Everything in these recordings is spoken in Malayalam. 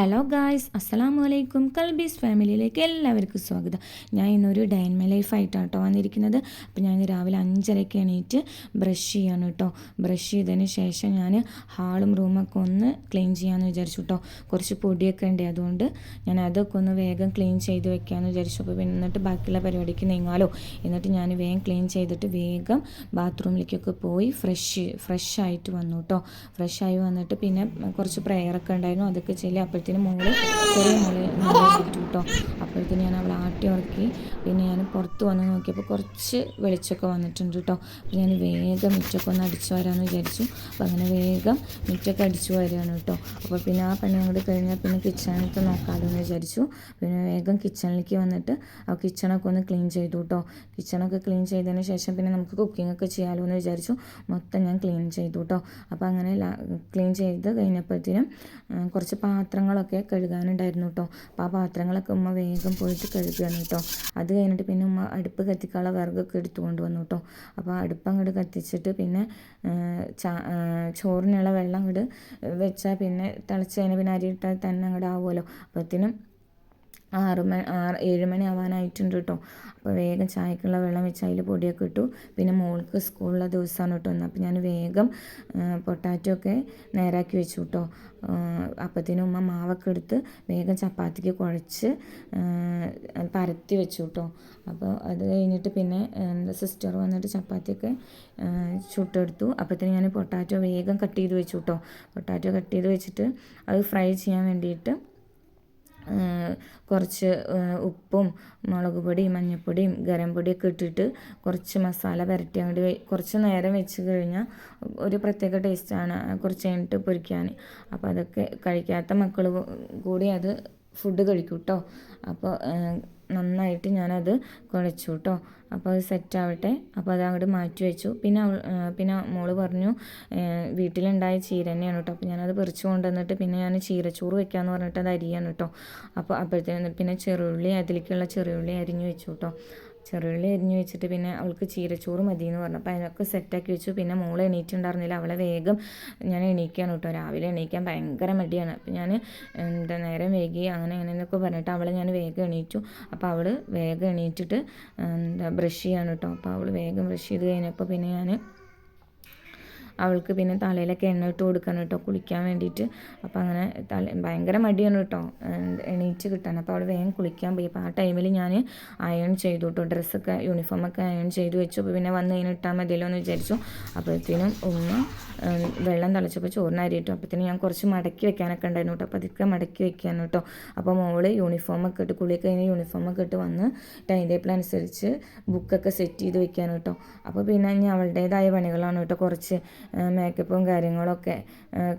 ഹലോ ഗായ്സ് അസ്സലാമു അലൈക്കും കൽബീസ് ഫാമിലിയിലേക്ക് എല്ലാവർക്കും സ്വാഗതം. ഞാൻ ഇന്നൊരു ഡൈൻമ ലൈഫ് ആയിട്ടാണ് കേട്ടോ വന്നിരിക്കുന്നത്. അപ്പോൾ ഞാൻ രാവിലെ അഞ്ചരയ്ക്ക് എണീറ്റ് ബ്രഷ് ചെയ്യാണ് കേട്ടോ ബ്രഷ് ചെയ്തതിന് ശേഷം ഞാൻ ഹാളും റൂമൊക്കെ ഒന്ന് ക്ലീൻ ചെയ്യാമെന്ന് വിചാരിച്ചു കേട്ടോ കുറച്ച് പൊടിയൊക്കെ ഉണ്ട്. അതുകൊണ്ട് ഞാൻ അതൊക്കെ ഒന്ന് വേഗം ക്ലീൻ ചെയ്ത് വെക്കാമെന്ന് വിചാരിച്ചു. അപ്പോൾ പിന്നെ എന്നിട്ട് ബാക്കിയുള്ള പരിപാടിക്ക് നീങ്ങാലോ. എന്നിട്ട് ഞാൻ വേഗം ക്ലീൻ ചെയ്തിട്ട് വേഗം ബാത്റൂമിലേക്കൊക്കെ പോയി ഫ്രഷ് ഫ്രഷ് ആയിട്ട് വന്നു കേട്ടോ ഫ്രഷ് ആയി വന്നിട്ട് പിന്നെ കുറച്ച് പ്രെയറൊക്കെ ഉണ്ടായിരുന്നു. അതൊക്കെ ചെയ്യില്ല അപ്പോഴത്തേക്കും അപ്പോഴത്തേനും മോൾ ചെറിയ മോൾ മോളെ കേട്ടോ അപ്പോഴത്തേനും ഞാൻ അവളെ ആട്ടി ഉറക്കി. പിന്നെ ഞാൻ പുറത്ത് വന്ന് നോക്കിയപ്പോൾ കുറച്ച് വെളിച്ചമൊക്കെ വന്നിട്ടുണ്ട് കേട്ടോ അപ്പോൾ ഞാൻ വേഗം മിറ്റൊക്കെ ഒന്ന് അടിച്ചു വരാമെന്ന് വിചാരിച്ചു. അപ്പോൾ അങ്ങനെ വേഗം മിറ്റൊക്കെ അടിച്ചു വരികയാണ് കേട്ടോ അപ്പോൾ പിന്നെ ആ പണി അങ്ങോട്ട് കഴിഞ്ഞാൽ പിന്നെ കിച്ചണിലത്തെ നോക്കാമല്ലോ എന്ന് വിചാരിച്ചു. പിന്നെ വേഗം കിച്ചണിലേക്ക് വന്നിട്ട് ആ കിച്ചണൊക്കെ ഒന്ന് ക്ലീൻ ചെയ്തു കേട്ടോ കിച്ചണൊക്കെ ക്ലീൻ ചെയ്തതിന് ശേഷം പിന്നെ നമുക്ക് കുക്കിംഗ് ഒക്കെ ചെയ്യാമല്ലോ എന്ന് വിചാരിച്ചു. മൊത്തം ഞാൻ ക്ലീൻ ചെയ്തു കേട്ടോ അപ്പോൾ അങ്ങനെ ക്ലീൻ ചെയ്ത് കഴിഞ്ഞപ്പോഴത്തേനും കുറച്ച് പാത്രങ്ങളൊക്കെ കഴുകാനുണ്ടായിരുന്നു കേട്ടോ അപ്പോൾ ആ പാത്രങ്ങളൊക്കെ ഉമ്മ വേഗം പോയിട്ട് കഴുകുകയാണ് കേട്ടോ അത് കഴിഞ്ഞിട്ട് പിന്നെ ഉമ്മ അടുപ്പ് കത്തിക്കാനുള്ള വിറകൊക്കെ എടുത്തു കൊണ്ടുവന്നു കേട്ടോ അപ്പോൾ അടുപ്പ് അങ്ങോട്ട് കത്തിച്ചിട്ട് പിന്നെ ചോറിനുള്ള വെള്ളം അങ്ങോട്ട് വെച്ചാൽ പിന്നെ തിളച്ച് കഴിഞ്ഞാൽ പിന്നെ അരി ഇട്ടാൽ തന്നെ അങ്ങോട്ട് ആവുമല്ലോ. അപ്പോഴത്തേനും ആറ് മണി ആറ് ഏഴ് മണി ആവാനായിട്ടുണ്ട് കേട്ടോ. അപ്പോൾ വേഗം ചായക്കുള്ള വെള്ളം വെച്ച് അതിൽ പൊടിയൊക്കെ ഇട്ടു. പിന്നെ മോൾക്ക് സ്കൂളിലെ ദിവസമാണ് കേട്ടോ അപ്പോൾ ഞാൻ വേഗം പൊട്ടാറ്റോ ഒക്കെ നേരാക്കി വെച്ചു കേട്ടോ. അപ്പത്തിനും ഉമ്മ മാവൊക്കെ എടുത്ത് വേഗം ചപ്പാത്തിക്ക് കുഴച്ച് പരത്തി വെച്ചു കേട്ടോ. അപ്പോൾ അത് കഴിഞ്ഞിട്ട് പിന്നെ എന്റെ സിസ്റ്റർ വന്നിട്ട് ചപ്പാത്തിയൊക്കെ ചുട്ടെടുത്തു. അപ്പത്തിന് ഞാൻ പൊട്ടാറ്റോ വേഗം കട്ട് ചെയ്ത് വെച്ചു കേട്ടോ. പൊട്ടാറ്റോ കട്ട് ചെയ്ത് വെച്ചിട്ട് അത് ഫ്രൈ ചെയ്യാൻ വേണ്ടിയിട്ട് കുറച്ച് ഉപ്പും മുളക് പൊടിയും മഞ്ഞൾപ്പൊടിയും ഗരം പൊടിയൊക്കെ ഇട്ടിട്ട് കുറച്ച് മസാല പുരട്ടി അങ്ങോട്ട് കുറച്ച് നേരം വെച്ച് കഴിഞ്ഞാൽ ഒരു പ്രത്യേക ടേസ്റ്റാണ് കുറച്ച് കഴിഞ്ഞിട്ട് പൊരിക്കാൻ. അപ്പോൾ അതൊക്കെ കഴിക്കാത്ത മക്കൾ കൂടി അത് ഫുഡ് കഴിക്കും കേട്ടോ അപ്പോൾ നന്നായിട്ട് ഞാനത് കുഴച്ചു കേട്ടോ അപ്പോൾ അത് സെറ്റാവട്ടെ അപ്പോൾ അത് അങ്ങോട്ട് മാറ്റി വെച്ചു. പിന്നെ അവൾ പിന്നെ മോൾ പറഞ്ഞു വീട്ടിലുണ്ടായ ചീര തന്നെയാണ് കേട്ടോ അപ്പോൾ ഞാനത് പറിച്ചു കൊണ്ടുവന്നിട്ട് പിന്നെ ഞാൻ ചീരച്ചോറ് വെക്കാമെന്ന് പറഞ്ഞിട്ട് അത് അരിയാണ് കേട്ടോ അപ്പോൾ അപ്പോഴത്തേനും പിന്നെ ചെറുള്ളി അതിലേക്കുള്ള ചെറുള്ളി അരിഞ്ഞു വെച്ചു കേട്ടോ ചെറുള്ളി അരിഞ്ഞു വെച്ചിട്ട് പിന്നെ അവൾക്ക് ചീരച്ചോറ് മതി എന്ന് പറഞ്ഞു. അപ്പോൾ അതിനൊക്കെ സെറ്റാക്കി വെച്ചു. പിന്നെ മോൾ എണീറ്റുണ്ടായിരുന്നില്ല. അവളെ വേഗം ഞാൻ എണീക്കുകയാണ് കേട്ടോ രാവിലെ എണീക്കാൻ ഭയങ്കര മടിയാണ്. അപ്പോൾ ഞാൻ എന്താ നേരം വൈകി അങ്ങനെ അങ്ങനെയെന്നൊക്കെ പറഞ്ഞിട്ട് അവളെ ഞാൻ വേഗം എണീറ്റു. അപ്പോൾ അവൾ വേഗം എണീറ്റിട്ട് എന്താ ബ്രഷ് ചെയ്യാണ് കേട്ടോ അപ്പോൾ അവൾ വേഗം ബ്രഷ് ചെയ്ത് കഴിഞ്ഞപ്പോൾ പിന്നെ ഞാൻ അവൾക്ക് പിന്നെ തലയിലൊക്കെ എണ്ണ ഇട്ട് കൊടുക്കണം കേട്ടോ കുളിക്കാൻ വേണ്ടിയിട്ട്. അപ്പോൾ അങ്ങനെ തല ഭയങ്കര മടിയാണ് കേട്ടോ എണീച്ച് കിട്ടാൻ. അപ്പോൾ അവൾ വേഗം കുളിക്കാൻ പോയി. അപ്പോൾ ആ ടൈമിൽ ഞാൻ അയൺ ചെയ്തു കേട്ടോ ഡ്രസ്സൊക്കെ യൂണിഫോമൊക്കെ അയൺ ചെയ്തു വെച്ചു. അപ്പോൾ പിന്നെ വന്ന് കഴിഞ്ഞ് ഇട്ടാൽ മതിയല്ലോ എന്ന് വിചാരിച്ചു. അപ്പോഴത്തേനും ഉമ്മ വെള്ളം തിളച്ചപ്പോൾ ചോറിന് അരിയിട്ടു അപ്പോഴത്തേനും ഞാൻ കുറച്ച് മടക്കി വെക്കാനൊക്കെ ഉണ്ടായിരുന്നു കേട്ടോ. അപ്പോൾ അതൊക്കെ മടക്കി വെക്കാൻ കേട്ടോ. അപ്പോൾ മോൾ യൂണിഫോമൊക്കെ ഇട്ട് കുളി കഴിഞ്ഞ് യൂണിഫോമൊക്കെ ഇട്ട് വന്ന് ടൈം ടേബിൾ അനുസരിച്ച് ബുക്കൊക്കെ സെറ്റ് ചെയ്ത് വെക്കാൻ കേട്ടോ. അപ്പോൾ പിന്നെ ഞാൻ അവളുടേതായ പണികളാണ് കേട്ടോ കുറച്ച്. മേക്കപ്പും കാര്യങ്ങളൊക്കെ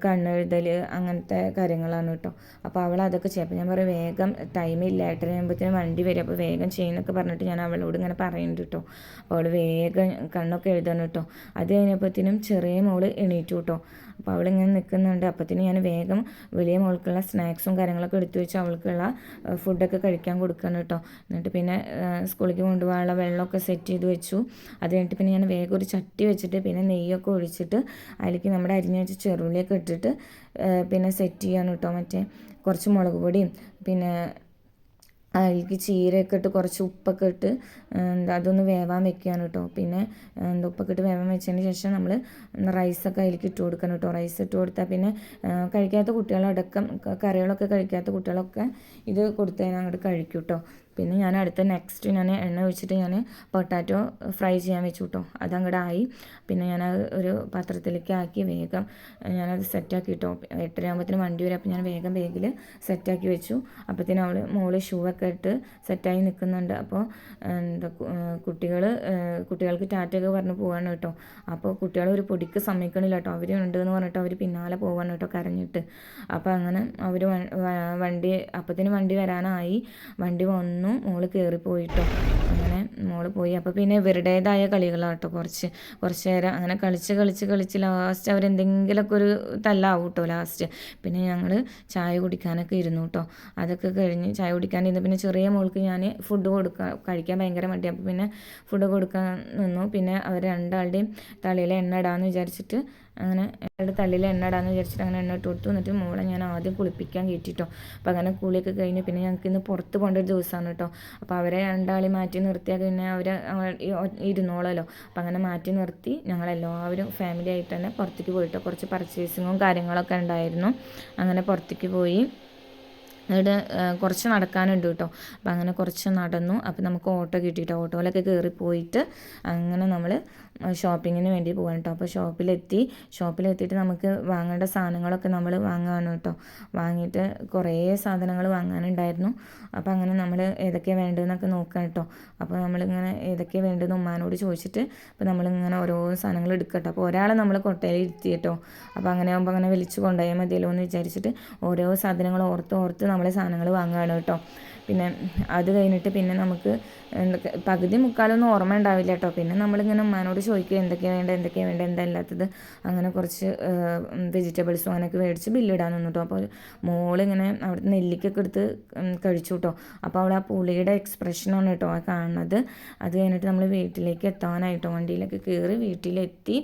കണ്ണെഴുതൽ അങ്ങനത്തെ കാര്യങ്ങളാണ് കേട്ടോ അപ്പോൾ അവൾ അതൊക്കെ ചെയ്യും. അപ്പോൾ ഞാൻ പറയും വേഗം ടൈമില്ല എട്ടര ആകുമ്പോഴത്തേനും വണ്ടി വരും. അപ്പോൾ വേഗം ചെയ്യുന്നൊക്കെ പറഞ്ഞിട്ട് ഞാൻ അവളോട് ഇങ്ങനെ പറയുന്നുണ്ട് കേട്ടോ അപ്പോൾ അവൾ വേഗം കണ്ണൊക്കെ എഴുതണം കേട്ടോ അത് കഴിഞ്ഞപ്പോഴത്തേനും ചെറിയ മോൾ എണീറ്റു കേട്ടോ അപ്പോൾ അവളിങ്ങനെ നിൽക്കുന്നുണ്ട് അപ്പത്തിന് ഞാൻ വേഗം വലിയ മോൾക്കുള്ള സ്നാക്സും കാര്യങ്ങളൊക്കെ എടുത്തു വെച്ച് അവൾക്കുള്ള ഫുഡൊക്കെ കഴിക്കാൻ കൊടുക്കണം കേട്ടോ എന്നിട്ട് പിന്നെ സ്കൂളിലേക്ക് കൊണ്ടുപോകാനുള്ള വെള്ളമൊക്കെ സെറ്റ് ചെയ്ത് വെച്ചു. അത് കഴിഞ്ഞിട്ട് പിന്നെ ഞാൻ വേഗം ഒരു ചട്ടി വെച്ചിട്ട് പിന്നെ നെയ്യൊക്കെ ഒഴിച്ചിട്ട് അതിലേക്ക് നമ്മുടെ അരിഞ്ഞ് വെച്ച ചെറുള്ളിയൊക്കെ ഇട്ടിട്ട് പിന്നെ സെറ്റ് ചെയ്യാണ് കേട്ടോ മറ്റേ കുറച്ച് മുളക് പൊടിയും പിന്നെ അതിലേക്ക് ചീരയൊക്കെ ഇട്ട് കുറച്ച് ഉപ്പൊക്കെ ഇട്ട് എന്താ അതൊന്ന് വേവാൻ വെക്കുകയാണ് കേട്ടോ പിന്നെ എന്താ ഉപ്പൊക്കെ ഇട്ട് വേവാൻ വെച്ചതിന് ശേഷം നമ്മൾ റൈസൊക്കെ അതിലേക്ക് ഇട്ട് കൊടുക്കണം കേട്ടോ റൈസ് ഇട്ട് കൊടുത്താൽ പിന്നെ കഴിക്കാത്ത കുട്ടികളടക്കം കറികളൊക്കെ കഴിക്കാത്ത കുട്ടികളൊക്കെ ഇത് കൊടുത്തു കഴിഞ്ഞാൽ അങ്ങോട്ട് കഴിക്കും കേട്ടോ പിന്നെ ഞാൻ അടുത്ത നെക്സ്റ്റ് ഞാൻ എണ്ണ ഒഴിച്ചിട്ട് ഞാൻ പൊട്ടാറ്റോ ഫ്രൈ ചെയ്യാൻ വെച്ചു കേട്ടോ അതങ്ങടെ ആയി പിന്നെ ഞാൻ ഒരു പാത്രത്തിലേക്ക് ആക്കി വേഗം ഞാനത് സെറ്റാക്കി കേട്ടോ എട്ടരയാകുമ്പോഴത്തേന് വണ്ടി വരെ. അപ്പോൾ ഞാൻ വേഗം വേഗിൽ സെറ്റാക്കി വെച്ചു. അപ്പോഴത്തേനും അവൾ മോൾ ഷൂ ഒക്കെ ഇട്ട് സെറ്റായി നിൽക്കുന്നുണ്ട് അപ്പോൾ എന്താ കുട്ടികൾ കുട്ടികൾക്ക് ടാറ്റൊക്കെ പറഞ്ഞ് പോവാണ് കേട്ടോ. അപ്പോൾ കുട്ടികൾ ഒരു പൊടിക്ക് സമ്മതിക്കണില്ല കേട്ടോ. അവർ ഉണ്ട് എന്ന് പറഞ്ഞിട്ട് അവർ പിന്നാലെ പോവാണ് കേട്ടോ കരഞ്ഞിട്ട്. അപ്പോൾ അങ്ങനെ അവർ വണ്ടി അപ്പത്തിന് വണ്ടി വരാനായി. വണ്ടി വന്നു. മോൾ കയറിപ്പോയിട്ടോ മോൾ പോയി. അപ്പോൾ പിന്നെ ഇവരുടേതായ കളികളാട്ടോ കുറച്ച്. കുറച്ച് നേരം അങ്ങനെ കളിച്ച് കളിച്ച് കളിച്ച് ലാസ്റ്റ് അവരെന്തെങ്കിലുമൊക്കെ ഒരു തല്ലാവും കേട്ടോ ലാസ്റ്റ് പിന്നെ ഞങ്ങൾ ചായ കുടിക്കാനൊക്കെ ഇരുന്നു കേട്ടോ അതൊക്കെ കഴിഞ്ഞ് ചായ കുടിക്കാനിരുന്നു പിന്നെ ചെറിയ മോൾക്ക് ഞാൻ ഫുഡ് കൊടുക്കാൻ കഴിക്കാൻ ഭയങ്കര മടി അപ്പോൾ പിന്നെ ഫുഡ് കൊടുക്കാൻ നിന്നു. പിന്നെ അവർ രണ്ടാളുടെയും തലയിൽ എണ്ണ ഇടാമെന്ന് വിചാരിച്ചിട്ട് അങ്ങനെ അയാളുടെ തള്ളിയിൽ എണ്ണ ഇടാന്ന് വിചാരിച്ചിട്ട് അങ്ങനെ എണ്ണ ഇട്ട് കൊടുത്തു. എന്നിട്ട് മോളെ ഞാൻ ആദ്യം കുളിപ്പിക്കാൻ കയറ്റിട്ടോ. അപ്പോൾ അങ്ങനെ കുളിയൊക്കെ കഴിഞ്ഞ് പിന്നെ ഞങ്ങൾക്ക് ഇന്ന് പുറത്ത് പോകേണ്ട ഒരു ദിവസമാണ് കേട്ടോ. അപ്പോൾ അവരെ രണ്ടാളി മാറ്റി നിർത്തിയാൽ പിന്നെ അവർ ഇരുന്നോളല്ലോ. അപ്പം അങ്ങനെ മാറ്റി നിർത്തി ഞങ്ങളെല്ലാവരും ഫാമിലി ആയിട്ട് തന്നെ പുറത്തേക്ക് പോയിട്ട് കുറച്ച് പർച്ചേസിങ്ങും കാര്യങ്ങളൊക്കെ ഉണ്ടായിരുന്നു. അങ്ങനെ പുറത്തേക്ക് പോയി. അവിടെ കുറച്ച് നടക്കാനുണ്ട് കേട്ടോ. അപ്പം അങ്ങനെ കുറച്ച് നടന്നു. അപ്പം നമുക്ക് ഓട്ടോ കിട്ടിയിട്ടോ ഓട്ടോയിലൊക്കെ കയറി പോയിട്ട് അങ്ങനെ നമ്മൾ ഷോപ്പിങ്ങിന് വേണ്ടി പോകാൻ കേട്ടോ അപ്പോൾ ഷോപ്പിലെത്തി. ഷോപ്പിലെത്തിയിട്ട് നമുക്ക് വാങ്ങേണ്ട സാധനങ്ങളൊക്കെ നമ്മൾ വാങ്ങുകയാണ് കേട്ടോ വാങ്ങിയിട്ട് കുറേ സാധനങ്ങൾ വാങ്ങാനുണ്ടായിരുന്നു. അപ്പോൾ അങ്ങനെ നമ്മൾ ഏതൊക്കെയാണ് വേണ്ടതെന്നൊക്കെ നോക്കാം കേട്ടോ അപ്പോൾ നമ്മളിങ്ങനെ ഏതൊക്കെയാണ് വേണ്ടതെന്ന് ഉമ്മാനോട് ചോദിച്ചിട്ട് അപ്പോൾ നമ്മളിങ്ങനെ ഓരോ സാധനങ്ങൾ എടുക്കട്ടോ അപ്പോൾ ഒരാളെ നമ്മൾ കൊട്ടയിൽ ഇരുത്തി കേട്ടോ അപ്പോൾ അങ്ങനെ ആകുമ്പോൾ അങ്ങനെ വിളിച്ച് കൊണ്ടുപോയാൽ മതിയല്ലോ എന്ന് വിചാരിച്ചിട്ട് ഓരോ സാധനങ്ങൾ ഓർത്ത് ഓർത്ത് നമ്മളെ സാധനങ്ങൾ വാങ്ങുകയാണ് കേട്ടോ പിന്നെ അത് കഴിഞ്ഞിട്ട് പിന്നെ നമുക്ക് പകുതി മുക്കാലൊന്നും ഓർമ്മ ഉണ്ടാവില്ല കേട്ടോ. പിന്നെ നമ്മളിങ്ങനെ ഉമ്മാനോട് ചോദിക്കുക എന്തൊക്കെയാണ് വേണ്ടത് എന്തൊക്കെയാണ് വേണ്ടത് എന്താ ഇല്ലാത്തത് അങ്ങനെ കുറച്ച് വെജിറ്റബിൾസും അങ്ങനെയൊക്കെ മേടിച്ച് ബില്ലിടാൻ നിന്നു കേട്ടോ. അപ്പോൾ മോളിങ്ങനെ അവിടുത്തെ നെല്ലിക്കൊക്കെ എടുത്ത് കഴിച്ചു കേട്ടോ. അപ്പോൾ അവൾ ആ പുളിയുടെ എക്സ്പ്രഷനാണ് കേട്ടോ കാണുന്നത്. അത് കഴിഞ്ഞിട്ട് നമ്മൾ വീട്ടിലേക്ക് എത്താനായിട്ടോ വണ്ടിയിലൊക്കെ കയറി വീട്ടിലെത്തി.